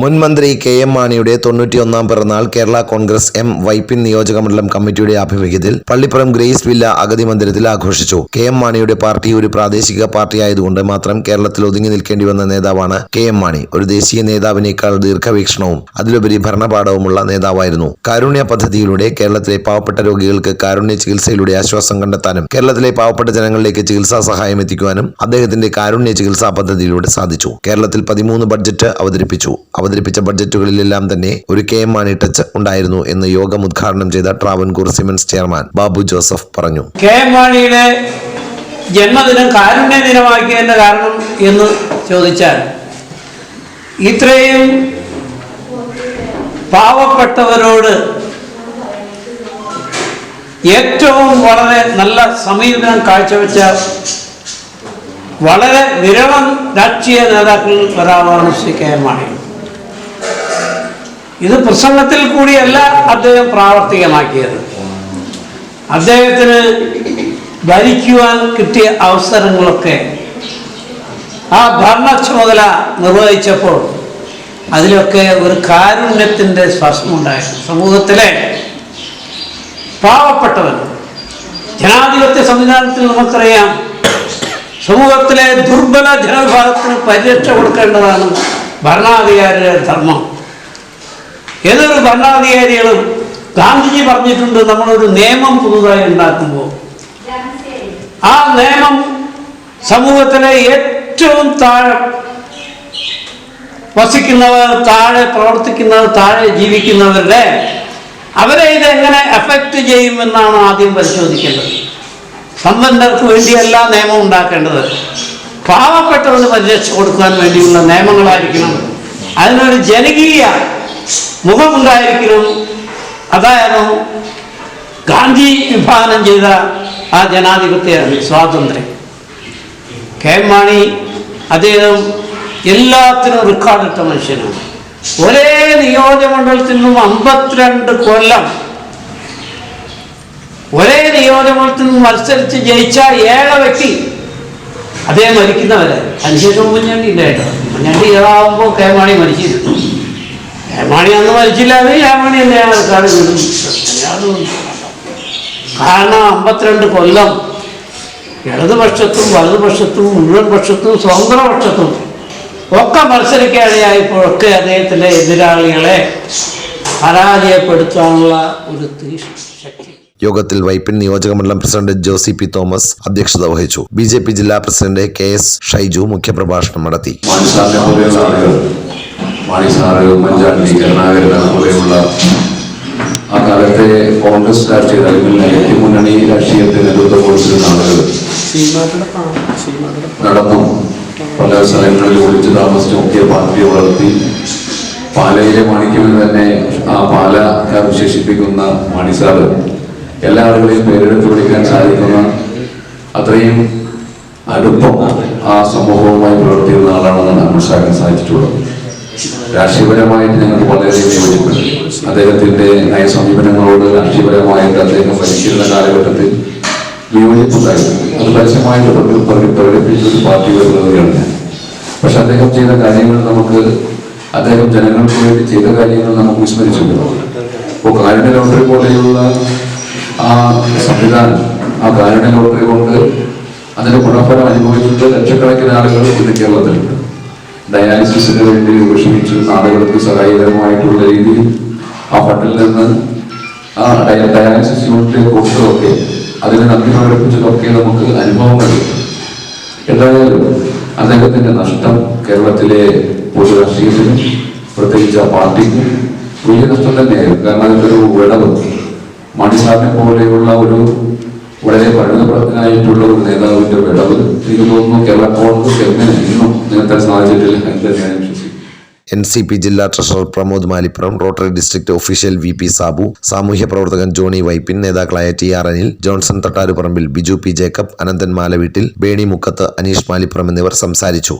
മുൻ മന്ത്രി K M മാണിയുടെ തൊണ്ണൂറ്റിയൊന്നാം പിറന്നാൾ കേരള കോൺഗ്രസ് എം വൈപ്പിൻ നിയോജകമണ്ഡലം കമ്മിറ്റിയുടെ ആഭിമുഖ്യത്തിൽ പള്ളിപ്പുറം ഗ്രേസ് വില്ല അഗതി മന്ദിരത്തിൽ ആഘോഷിച്ചു. കെ എം മാണിയുടെ പാർട്ടി ഒരു പ്രാദേശിക പാർട്ടിയായതുകൊണ്ട് മാത്രം കേരളത്തിൽ ഒതുങ്ങി നിൽക്കേണ്ടി വന്ന നേതാവാണ് കെ എം മാണി. ഒരു ദേശീയ നേതാവിനേക്കാൾ ദീർഘവീക്ഷണവും അതിലുപരി ഭരണപാഠവുമുള്ള നേതാവായിരുന്നു. കാരുണ്യ പദ്ധതിയിലൂടെ കേരളത്തിലെ പാവപ്പെട്ട രോഗികൾക്ക് കാരുണ്യ ചികിത്സയിലൂടെ ആശ്വാസം കണ്ടെത്താനും കേരളത്തിലെ പാവപ്പെട്ട ജനങ്ങളിലേക്ക് ചികിത്സാ സഹായം എത്തിക്കുവാനും അദ്ദേഹത്തിന്റെ കാരുണ്യ ചികിത്സാ പദ്ധതിയിലൂടെ സാധിച്ചു. കേരളത്തിൽ പതിമൂന്ന് ബഡ്ജറ്റ് അവതരിപ്പിച്ചു. അവതരിപ്പിച്ച ബഡ്ജറ്റുകളിലെല്ലാം തന്നെ ഒരു കെ എം മാണി ടച്ച് ഉണ്ടായിരുന്നു എന്ന് യോഗം ഉദ്ഘാടനം ചെയ്ത ട്രാവൻകൂർ സിമൻസ് ചെയർമാൻ ബാബു ജോസഫ് പറഞ്ഞു. കെ എം മാണിയുടെ ജന്മദിനം കാരുണ്യ ദിനമാക്കിയതിന്റെ കാരണം എന്ന് ചോദിച്ചാൽ ഇത്രയും പാവപ്പെട്ടവരോട് ഏറ്റവും വളരെ നല്ല സമീപനം കാഴ്ചവെച്ച വളരെ വിരളം രാഷ്ട്രീയ നേതാക്കളിൽ ഒരാളാണ് ശ്രീ കെ എം മാണി. ഇത് പ്രസംഗത്തിൽ കൂടിയല്ല അദ്ദേഹം പ്രാവർത്തികമാക്കിയത്. അദ്ദേഹത്തിന് ഭരിക്കുവാൻ കിട്ടിയ അവസരങ്ങളൊക്കെ ആ ഭരണ ചുമതല നിർവഹിച്ചപ്പോൾ അതിലൊക്കെ ഒരു കാരുണ്യത്തിന്റെ സ്പർശമുണ്ടായിരുന്നു സമൂഹത്തിലെ പാവപ്പെട്ടവൻ ജനാധിപത്യ സംവിധാനത്തിൽ നമുക്കറിയാം സമൂഹത്തിലെ ദുർബല ജനവിഭാഗത്തിന് പരിരക്ഷ കൊടുക്കേണ്ടതാണ് ഭരണാധികാരിയുടെ ധർമ്മം. ഏതൊരു ഭരണാധികാരികളും ഗാന്ധിജി പറഞ്ഞിട്ടുണ്ട് നമ്മളൊരു നിയമം പുതുതായി ഉണ്ടാക്കുമ്പോൾ. ആ നിയമം സമൂഹത്തിലെ ഏറ്റവും താഴെ വസിക്കുന്നവർ താഴെ പ്രവർത്തിക്കുന്നവർ താഴെ ജീവിക്കുന്നവരുടെ അവരെ ഇത് എങ്ങനെ എഫക്റ്റ് ചെയ്യുമെന്നാണ് ആദ്യം പരിശോധിക്കേണ്ടത്. സമ്പന്നർക്ക് വേണ്ടിയല്ല നിയമം ഉണ്ടാക്കേണ്ടത്. പാവപ്പെട്ടവന് പരിരക്ഷ കൊടുക്കാൻ വേണ്ടിയുള്ള നിയമങ്ങളായിരിക്കണം. അതിനൊരു ജനകീയ മുഖമുണ്ടായിരിക്കണം അതായിരുന്നു ഗാന്ധി വിഭാവനം ചെയ്ത ആ ജനാധിപത്യ സ്വാതന്ത്ര്യം. കെ എം മാണി അദ്ദേഹം എല്ലാത്തിനും റെക്കോർഡിട്ട മനുഷ്യനാണ്. ഒരേ നിയോജകമണ്ഡലത്തിൽ നിന്നും അമ്പത്തിരണ്ട് കൊല്ലം ഒരേ നിയോജകമണ്ഡലത്തിൽ നിന്നും മത്സരിച്ച് ജയിച്ച ഏഴ വ്യക്തി അദ്ദേഹം മരിക്കുന്നവരെ. അതിനുശേഷം മുന്നണ്ടി ഉണ്ടായിട്ടോ? മുന്നണ്ടി ഏതാവുമ്പോൾ കെ മാണി മരിച്ചിരുന്നു. കെ മാണി അന്ന് മരിച്ചില്ല അത് കെ മാണി തന്നെയാണ് ആൾക്കാർ വീടും കാരണം അമ്പത്തിരണ്ട് കൊല്ലം ഇടതുപക്ഷത്തും വലതുപക്ഷത്തും മുഴുവൻ പക്ഷത്തും സ്വതന്ത്രപക്ഷത്തും ഒക്കെ മത്സരിക്കാതെയായപ്പോഴൊക്കെ അദ്ദേഹത്തിന്റെ എതിരാളികളെ പരാജയപ്പെടുത്താനുള്ള ഒരു ശക്തി. യോഗത്തിൽ വൈപ്പിൻ നിയോജകമണ്ഡലം പ്രസിഡന്റ് ജോസി പി തോമസ് അധ്യക്ഷത വഹിച്ചു. ബി ജെ പി ജില്ലാ പ്രസിഡന്റ് കെ എസ് ഷൈജു മുഖ്യപ്രഭാഷണം നടത്തി. മാണിസാറിനെ സാറ് ഉമ്മൻചാണ്ടി കരുണാകരൻ പോലെയുള്ള ആ കാലത്തെ കോൺഗ്രസ് രാഷ്ട്രീയ അല്ലെങ്കിൽ മുന്നണി രാഷ്ട്രീയത്തെ നേതൃത്വം കൊടുത്തിരുന്ന ആളുകൾ നടന്നു പല സ്ഥലങ്ങളിൽ ഒളിച്ചു താമസിച്ചും ഒക്കെ പാർട്ടിയെ വളർത്തി പാലയിലെ മാണിക്കുമെന്ന് തന്നെ ആ പാലക്കാർ വിശേഷിപ്പിക്കുന്ന മാണിസാറ് എല്ലാ ആളുകളെയും പേരെടുത്ത് വിളിക്കാൻ സാധിക്കുന്ന അത്രയും അടുപ്പം ആ സമൂഹവുമായി പ്രവർത്തിക്കുന്ന ആളാണെന്നാണ് മനസ്സിലാക്കാൻ സാധിച്ചിട്ടുള്ളത്. രാഷ്ട്രീയപരമായിട്ട് ഞങ്ങൾക്ക് വളരെ യോജിപ്പുണ്ട് അദ്ദേഹത്തിന്റെ നയസമീപനങ്ങളോട് രാഷ്ട്രീയപരമായിട്ട് അദ്ദേഹം ഭരിച്ചിരുന്ന കാലഘട്ടത്തിൽ വിയോജിപ്പുണ്ടായിരുന്നു അത് പരസ്യമായിട്ട് പ്രകടിപ്പിച്ച ഒരു പാർട്ടി വരുന്നവരാണ് ഞാൻ. പക്ഷെ അദ്ദേഹം ചെയ്ത കാര്യങ്ങൾ നമുക്ക് അദ്ദേഹം ജനങ്ങൾക്ക് വേണ്ടി ചെയ്ത കാര്യങ്ങൾ നമുക്ക് വിസ്മരിച്ചു ഇപ്പോൾ കാരുടെ ലോട്ടറി പോലെയുള്ള ആ സംവിധാനം ആ കാരുടെ ലോട്ടറി കൊണ്ട് അതിന്റെ ഗുണഫലം അനുഭവിച്ചിട്ട് ലക്ഷക്കണക്കിന് ആളുകൾ ഇന്ന് കേരളത്തിലുണ്ട്. ഡയാലിസിസിന് വേണ്ടി വിഷമിച്ചിരുന്ന ആളുകൾക്ക് സഹായകരമായിട്ടുള്ള രീതിയിൽ ആ ഫണ്ടിൽ നിന്ന് ആ ഡയ- ഡയാലിസിസ് യൂണിറ്റ് കൊടുത്തതൊക്കെ അതിന് നന്ദി പ്രകടിപ്പിച്ചതൊക്കെ നമുക്ക് അനുഭവങ്ങൾ എന്തായാലും അദ്ദേഹത്തിന്റെ നഷ്ടം കേരളത്തിലെ പൊതു രാഷ്ട്രീയത്തിന് പ്രത്യേകിച്ച് ആ പാർട്ടിക്കും വലിയ നഷ്ടം തന്നെയായിരുന്നു. കാരണം അതിന്റെ ഒരു വിടവ്. മണിസാറിനെ പോലെയുള്ള ഒരു വളരെ പരിണതപ്രജ്ഞനായിട്ടുള്ള ഒരു നേതാവിന്റെ വിടവ് തോന്നുന്നു കേരള കോൺഗ്രസ് എങ്ങനെ ഇന്നും നികത്താൻ സാധിച്ചിട്ടില്ല എൻ സി പി ജില്ലാ treasurer Pramod Malippuram rotary district official V P Sabu സാമൂഹ്യ പ്രവർത്തകൻ ജോണി വൈപ്പിൻ നേതാക്കളായ T R Anil Johnson Thattaruparambil Biju P Jacob Ananthan Malaveettil Berny Mukkath Aneesh Malippuram എന്നിവർ സംസാരിച്ചു.